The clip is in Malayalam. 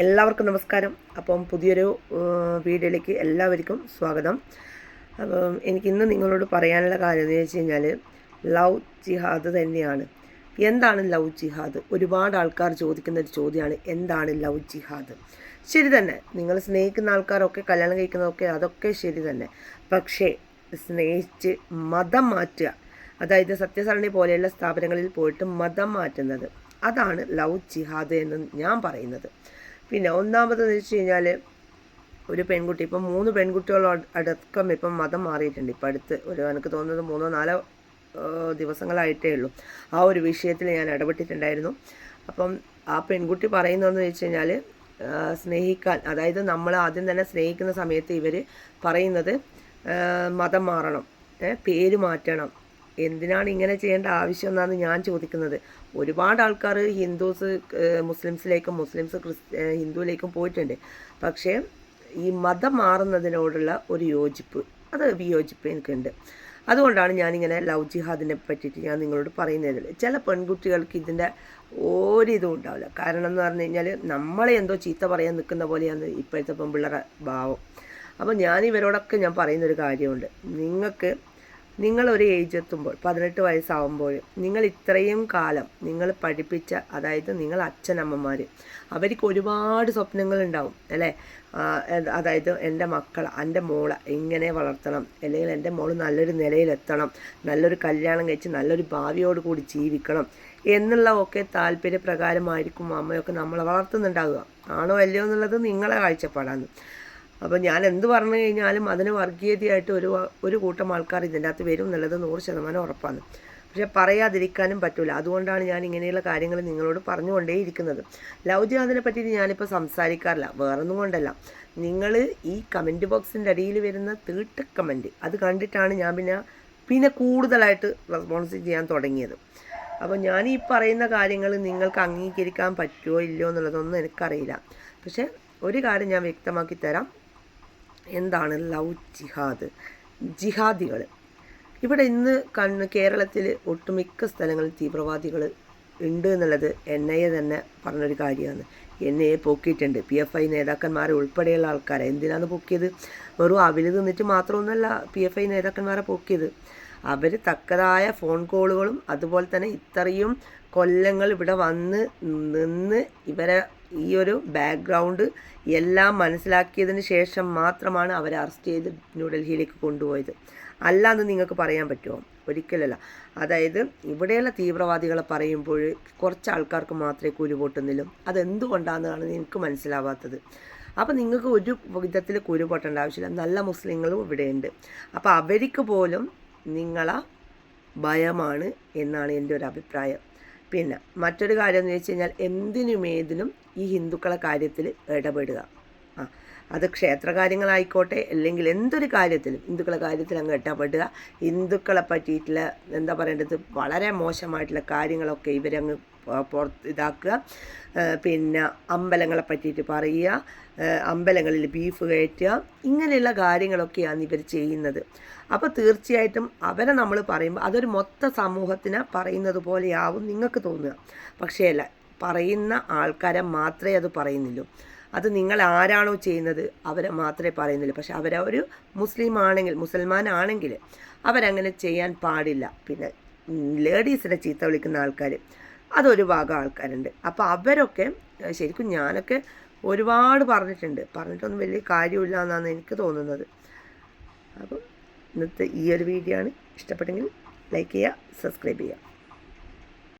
എല്ലാവർക്കും നമസ്കാരം. അപ്പം പുതിയൊരു വീഡിയോയിലേക്ക് എല്ലാവർക്കും സ്വാഗതം. അപ്പം എനിക്കിന്ന് നിങ്ങളോട് പറയാനുള്ള കാര്യം എന്ന് വെച്ച് കഴിഞ്ഞാൽ ലവ് ജിഹാദ് തന്നെയാണ്. എന്താണ് ലവ് ജിഹാദ്? ഒരുപാട് ആൾക്കാർ ചോദിക്കുന്ന ഒരു ചോദ്യമാണ് എന്താണ് ലവ് ജിഹാദ്? ശരി തന്നെ. നിങ്ങൾ സ്നേഹിക്കുന്ന ആൾക്കാരൊക്കെ കല്യാണം കഴിക്കുന്നതൊക്കെ അതൊക്കെ ശരി തന്നെ. പക്ഷേ സ്നേഹിച്ച് മതം മാറ്റുക അതായത് സത്യസരണി പോലെയുള്ള സ്ഥാപനങ്ങളിൽ പോയിട്ട് മതം മാറ്റുന്നത് അതാണ് ലവ് ജിഹാദ് എന്ന് ഞാൻ പറയുന്നത്. പിന്നെ ഒന്നാമതെന്ന് വെച്ച് കഴിഞ്ഞാൽ ഒരു പെൺകുട്ടി. ഇപ്പം മൂന്ന് പെൺകുട്ടികൾ അടക്കം ഇപ്പം മതം മാറിയിട്ടുണ്ട്. ഇപ്പം അടുത്ത് ഒരു എനിക്ക് തോന്നുന്നത് മൂന്നോ നാലോ ദിവസങ്ങളായിട്ടേ ഉള്ളൂ. ആ ഒരു വിഷയത്തിൽ ഞാൻ ഇടപെട്ടിട്ടുണ്ടായിരുന്നു. അപ്പം ആ പെൺകുട്ടി പറയുന്നതെന്ന് വെച്ച് കഴിഞ്ഞാൽ സ്നേഹിക്കാൻ അതായത് നമ്മൾ ആദ്യം തന്നെ സ്നേഹിക്കുന്ന സമയത്ത് ഇവർ പറയുന്നത് മതം മാറണം. പേര് മാറ്റണം. എന്തിനാണ് ഇങ്ങനെ ചെയ്യേണ്ട ആവശ്യം എന്നാണ് ഞാൻ ചോദിക്കുന്നത്. ഒരുപാട് ആൾക്കാർ ഹിന്ദുസ് മുസ്ലിംസിലേക്കും മുസ്ലിംസ് ക്രിസ് ഏഹ്, ഹിന്ദുവിലേക്കും പോയിട്ടുണ്ട്. പക്ഷേ ഈ മതം മാറുന്നതിനോടുള്ള ഒരു യോജിപ്പ് അത് വിയോജിപ്പ് എനിക്കുണ്ട്. അതുകൊണ്ടാണ് ഞാനിങ്ങനെ ലവ് ജിഹാദിനെ പറ്റിയിട്ട് ഞാൻ നിങ്ങളോട് പറയുന്നത്. ചില പെൺകുട്ടികൾക്ക് ഇതിന്റെ ഒരിതും ഉണ്ടാവില്ല. കാരണം എന്ന് പറഞ്ഞു കഴിഞ്ഞാൽ നമ്മളെ എന്തോ ചീത്ത പറയാൻ നിൽക്കുന്ന പോലെയാണ് ഇപ്പോഴത്തെ പെൺപിള്ളേരുടെ ഭാവം. അപ്പോൾ ഞാൻ ഇവരോടൊക്കെ ഞാൻ പറയുന്നൊരു കാര്യമുണ്ട്. നിങ്ങൾക്ക് നിങ്ങളൊരു ഏജ് എത്തുമ്പോൾ പതിനെട്ട് വയസ്സാവുമ്പോൾ നിങ്ങൾ ഇത്രയും കാലം നിങ്ങൾ പഠിപ്പിച്ച അതായത് നിങ്ങൾ അച്ഛനമ്മമാർ അവർക്ക് ഒരുപാട് സ്വപ്നങ്ങളുണ്ടാവും അല്ലേ? ആ, അതായത് എന്റെ മക്കൾ എന്റെ മോളെ എങ്ങനെ വളർത്തണം അല്ലെങ്കിൽ എന്റെ മോൾ നല്ലൊരു നിലയിലെത്തണം നല്ലൊരു കല്യാണം കഴിച്ച് നല്ലൊരു ഭാവിയോട് കൂടി ജീവിക്കണം എന്നുള്ള ഒക്കെ താല്പര്യപ്രകാരമായിരിക്കും അമ്മയൊക്കെ നമ്മളെ വളർത്തുന്നുണ്ടാവുക. ആണോ അല്ലയോ എന്നുള്ളത് നിങ്ങളെ കാഴ്ചപ്പാടാണ്. അപ്പോൾ ഞാൻ എന്ത് പറഞ്ഞു കഴിഞ്ഞാലും അതിന് വർഗീയതയായിട്ട് ഒരു ഒരു കൂട്ടം ആൾക്കാർ ഇതിന്റെ അകത്ത് വരും എന്നുള്ളത് നൂറ് ശതമാനം ഉറപ്പാണ്. പക്ഷെ പറയാതിരിക്കാനും പറ്റില്ല അതുകൊണ്ടാണ് ഞാൻ ഇങ്ങനെയുള്ള കാര്യങ്ങൾ നിങ്ങളോട് പറഞ്ഞുകൊണ്ടേയിരിക്കുന്നത് ലവ് ജിഹാദിനെ പറ്റിയിട്ട് ഞാനിപ്പോൾ സംസാരിക്കാറില്ല. വേറൊന്നും കൊണ്ടല്ല. നിങ്ങൾ ഈ കമന്റ് ബോക്സിന്റെ അടിയിൽ വരുന്ന തീട്ട കമന്റ് അത് കണ്ടിട്ടാണ് ഞാൻ പിന്നെ പിന്നെ കൂടുതലായിട്ട് റെസ്പോൺസ് ചെയ്യാൻ തുടങ്ങിയത്. അപ്പോൾ ഞാൻ ഈ പറയുന്ന കാര്യങ്ങൾ നിങ്ങൾക്ക് അംഗീകരിക്കാൻ പറ്റുമോ ഇല്ലയോ എന്നുള്ളതൊന്നും എനിക്കറിയില്ല. പക്ഷേ ഒരു കാര്യം ഞാൻ വ്യക്തമാക്കി തരാം. എന്താണ് ലവ് ജിഹാദ്? ജിഹാദികൾ. ഇവിടെ ഇന്ന് കണ്ണ് കേരളത്തിൽ ഒട്ടുമിക്ക സ്ഥലങ്ങളിൽ തീവ്രവാദികൾ ഉണ്ട് എന്നുള്ളത് എൻ ഐ എ തന്നെ പറഞ്ഞൊരു കാര്യമാണ്. എൻ ഐ എ പൊക്കിയിട്ടുണ്ട്. പി എഫ് ഐ നേതാക്കന്മാരെ ഉൾപ്പെടെയുള്ള ആൾക്കാരെ. എന്തിനാണ് പൊക്കിയത്? വെറും അവിൽ നിന്നിട്ട് മാത്രമൊന്നുമല്ല പി എഫ് ഐ നേതാക്കന്മാരെ പൊക്കിയത്. അവർ തക്കതായ ഫോൺ കോളുകളും അതുപോലെ തന്നെ ഇത്രയും കൊല്ലങ്ങൾ ഇവിടെ വന്ന് നിന്ന് ഇവരെ ഈ ഒരു ബാക്ക്ഗ്രൗണ്ട് എല്ലാം മനസ്സിലാക്കിയതിന് ശേഷം മാത്രമാണ് അവരെ അറസ്റ്റ് ചെയ്ത് ന്യൂഡൽഹിയിലേക്ക് കൊണ്ടുപോയത്. അല്ലാന്ന് നിങ്ങൾക്ക് പറയാൻ പറ്റുമോ? ഒരിക്കലല്ല. അതായത് ഇവിടെയുള്ള തീവ്രവാദികളെ പറയുമ്പോൾ കുറച്ച് ആൾക്കാർക്ക് മാത്രമേ കുരു പൊട്ടുന്നില്ല അതെന്തുകൊണ്ടാണെന്നാണ് നിങ്ങൾക്ക് മനസ്സിലാവാത്തത്? അപ്പോൾ നിങ്ങൾക്ക് ഒരു വിധത്തിൽ കുരു പൊട്ടേണ്ട ആവശ്യമില്ല. നല്ല മുസ്ലിങ്ങളും ഇവിടെയുണ്ട്. അപ്പോൾ അവർക്ക് പോലും നിങ്ങളെ ഭയമാണ് എന്നാണ് എന്റെ ഒരു അഭിപ്രായം. പിന്നെ മറ്റൊരു കാര്യം എന്ന് വെച്ച് കഴിഞ്ഞാൽ എന്തിനും ഏതിനും ഈ ഹിന്ദുക്കളെ കാര്യത്തിൽ ഇടപെടുക. ആ അത് ക്ഷേത്രകാര്യങ്ങളായിക്കോട്ടെ അല്ലെങ്കിൽ എന്തൊരു കാര്യത്തിലും ഹിന്ദുക്കളെ കാര്യത്തിൽ അങ്ങ് ഇടപെടുക ഹിന്ദുക്കളെ പറ്റിയിട്ടുള്ള എന്താ പറയേണ്ടത്? വളരെ മോശമായിട്ടുള്ള കാര്യങ്ങളൊക്കെ ഇവരങ്ങ് പുറത്ത് ഇതാക്കുക. പിന്നെ അമ്പലങ്ങളെ പറ്റിയിട്ട് പറയുക. അമ്പലങ്ങളിൽ ബീഫ് കയറ്റുക. ഇങ്ങനെയുള്ള കാര്യങ്ങളൊക്കെയാണ് ഇവർ ചെയ്യുന്നത്. അപ്പോൾ തീർച്ചയായിട്ടും അവരെ നമ്മൾ പറയുമ്പോൾ അതൊരു മൊത്ത സമൂഹത്തിന് പറയുന്നത് പോലെയാവും നിങ്ങൾക്ക് തോന്നുക. പക്ഷേ അല്ല പറയുന്ന ആൾക്കാരെ മാത്രമേ അത് പറയുന്നുള്ളൂ. അത് നിങ്ങൾ ആരാണോ ചെയ്യുന്നത് അവരെ മാത്രമേ പറയുന്നുള്ളൂ. പക്ഷെ അവരെ ഒരു മുസ്ലിം ആണെങ്കിൽ മുസൽമാൻ ആണെങ്കിൽ അവരങ്ങനെ ചെയ്യാൻ പാടില്ല. പിന്നെ ലേഡീസിനെ ചീത്ത വിളിക്കുന്ന ആൾക്കാർ അതൊരു ഭാഗം ആൾക്കാരുണ്ട്. അപ്പോൾ അവരൊക്കെ ശരിക്കും ഞാനൊക്കെ ഒരുപാട് പറഞ്ഞിട്ടുണ്ട്. പറഞ്ഞിട്ടൊന്നും വലിയ കാര്യമില്ല എന്നാണ് എനിക്ക് തോന്നുന്നത്. അപ്പം ഇന്നത്തെ ഈ ഒരു വീഡിയോ ആണ്. ഇഷ്ടപ്പെട്ടെങ്കിൽ ലൈക്ക് ചെയ്യുക സബ്സ്ക്രൈബ് ചെയ്യുക.